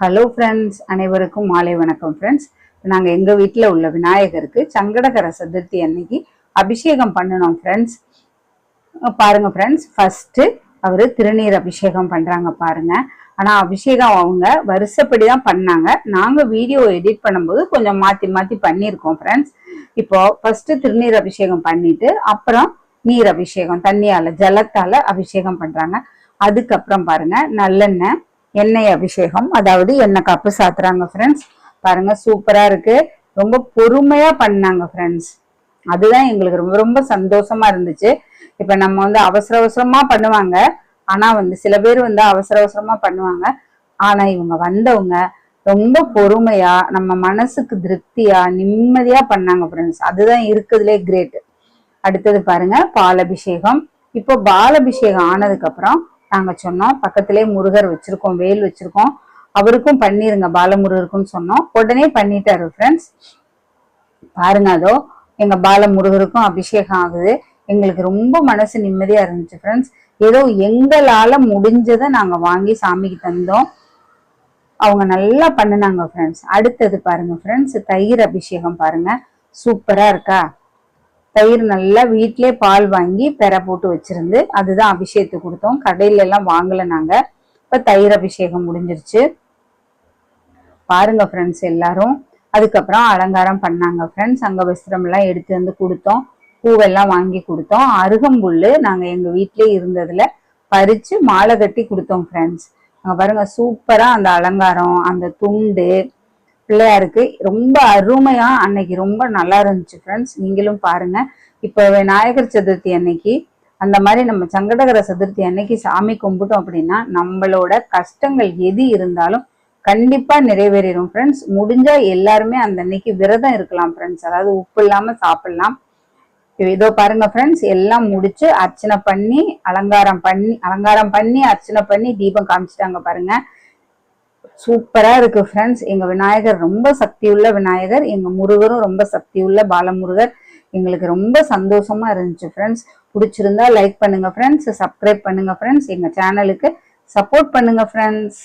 Hello friends அனைவருக்கும் மாலை வணக்கம் ஃப்ரெண்ட்ஸ் நாங்கள் எங்கள் வீட்டில் உள்ள விநாயகருக்கு சங்கடகர சதுர்த்தி அன்னைக்கு அபிஷேகம் பண்ணணும் ஃப்ரெண்ட்ஸ் பாருங்க ஃப்ரெண்ட்ஸ் ஃபர்ஸ்ட்டு அவர் திருநீர் அபிஷேகம் பண்ணுறாங்க பாருங்க. ஆனால் அபிஷேகம் அவங்க வருஷப்படி தான் பண்ணாங்க. நாங்கள் வீடியோ எடிட் பண்ணும்போது கொஞ்சம் மாற்றி மாற்றி பண்ணியிருக்கோம் ஃப்ரெண்ட்ஸ் இப்போ ஃபஸ்ட்டு திருநீர் அபிஷேகம் பண்ணிட்டு அப்புறம் நீர் அபிஷேகம் தண்ணியால் ஜலத்தால் அபிஷேகம் பண்ணுறாங்க அதுக்கப்புறம் பாருங்க நல்லெண்ணெய் எண்ணெய் அபிஷேகம் அதாவது எண்ணெய் கப்பு சாத்துறாங்க ஃப்ரெண்ட்ஸ் பாருங்க சூப்பரா இருக்கு. ரொம்ப பொறுமையா பண்ணாங்க ஃப்ரெண்ட்ஸ் அதுதான் எங்களுக்கு ரொம்ப ரொம்ப சந்தோஷமா இருந்துச்சு. இப்ப நம்ம வந்து அவசர அவசரமா பண்ணுவாங்க. ஆனா வந்து சில பேர் வந்து அவசர அவசரமா பண்ணுவாங்க. ஆனா இவங்க வந்தவங்க ரொம்ப பொறுமையா நம்ம மனசுக்கு திருப்தியா நிம்மதியா பண்ணாங்க ஃப்ரெண்ட்ஸ் அதுதான் இருக்குதுலே கிரேட் அடுத்தது பாருங்க பாலபிஷேகம் இப்போ பாலபிஷேகம் ஆனதுக்கு அப்புறம் நாங்கள் சொன்னோம். பக்கத்திலே முருகர் வச்சிருக்கோம் வேல் வச்சிருக்கோம். அவருக்கும் பண்ணிருங்க பாலமுருகருக்கும் சொன்னோம். உடனே பண்ணிட்டாரு ஃப்ரெண்ட்ஸ் பாருங்க அதோ எங்க பாலமுருகருக்கும் அபிஷேகம் ஆகுது. எங்களுக்கு ரொம்ப மனசு நிம்மதியா இருந்துச்சு ஃப்ரெண்ட்ஸ் ஏதோ எங்களால முடிஞ்சதை நாங்க வாங்கி சாமிக்கு தந்தோம். அவங்க நல்லா பண்ணுனாங்க ஃப்ரெண்ட்ஸ் அடுத்தது பாருங்க ஃப்ரெண்ட்ஸ் தயிர் அபிஷேகம் பாருங்க. சூப்பரா இருக்கா? தயிர் நல்லா வீட்டிலே பால் வாங்கி பெற போட்டு வச்சிருந்து அதுதான் அபிஷேகத்துக்கு கொடுத்தோம். கடையில எல்லாம் வாங்கல நாங்க. இப்ப தயிர் அபிஷேகம் முடிஞ்சிருச்சு. பாருங்க ஃப்ரெண்ட்ஸ் எல்லாரும். அதுக்கப்புறம் அலங்காரம் பண்ணாங்க ஃப்ரெண்ட்ஸ் அங்க வஸ்திரம் எல்லாம் எடுத்து வந்து கொடுத்தோம். பூவெல்லாம் வாங்கி கொடுத்தோம். அருகம்புல்லு நாங்க எங்க வீட்டிலே இருந்ததுல பறிச்சு மாலை கட்டி கொடுத்தோம் ஃப்ரெண்ட்ஸ் அங்க பாருங்க சூப்பரா அந்த அலங்காரம் அந்த துண்டு பிள்ளையாருக்கு ரொம்ப அருமையா அன்னைக்கு ரொம்ப நல்லா இருந்துச்சு ஃப்ரெண்ட்ஸ் நீங்களும் பாருங்க. இப்போ விநாயகர் சதுர்த்தி அன்னைக்கு அந்த மாதிரி நம்ம சங்கடகர சதுர்த்தி அன்னைக்கு சாமி கும்பிட்டோம் அப்படின்னா நம்மளோட கஷ்டங்கள் எது இருந்தாலும் கண்டிப்பா நிறைவேறிடும் ஃப்ரெண்ட்ஸ் முடிஞ்சா எல்லாருமே அந்த அன்னைக்கு விரதம் இருக்கலாம் ஃப்ரெண்ட்ஸ் அதாவது உப்பு இல்லாம சாப்பிடலாம். இதோ பாருங்க ஃப்ரெண்ட்ஸ் எல்லாம் முடிச்சு அர்ச்சனை பண்ணி அலங்காரம் பண்ணி அலங்காரம் பண்ணி அர்ச்சனை பண்ணி தீபம் காமிச்சிட்டாங்க பாருங்க. சூப்பரா இருக்கு ஃப்ரெண்ட்ஸ் எங்க விநாயகர் ரொம்ப சக்தியுள்ள விநாயகர். எங்க முருகரும் ரொம்ப சக்தியுள்ள பாலமுருகர். எங்களுக்கு ரொம்ப சந்தோஷமா இருந்துச்சு ஃப்ரெண்ட்ஸ் பிடிச்சிருந்தா லைக் பண்ணுங்க ஃப்ரெண்ட்ஸ் சப்ஸ்கிரைப் பண்ணுங்க ஃப்ரெண்ட்ஸ் எங்க சேனலுக்கு சப்போர்ட் பண்ணுங்க ஃப்ரெண்ட்ஸ்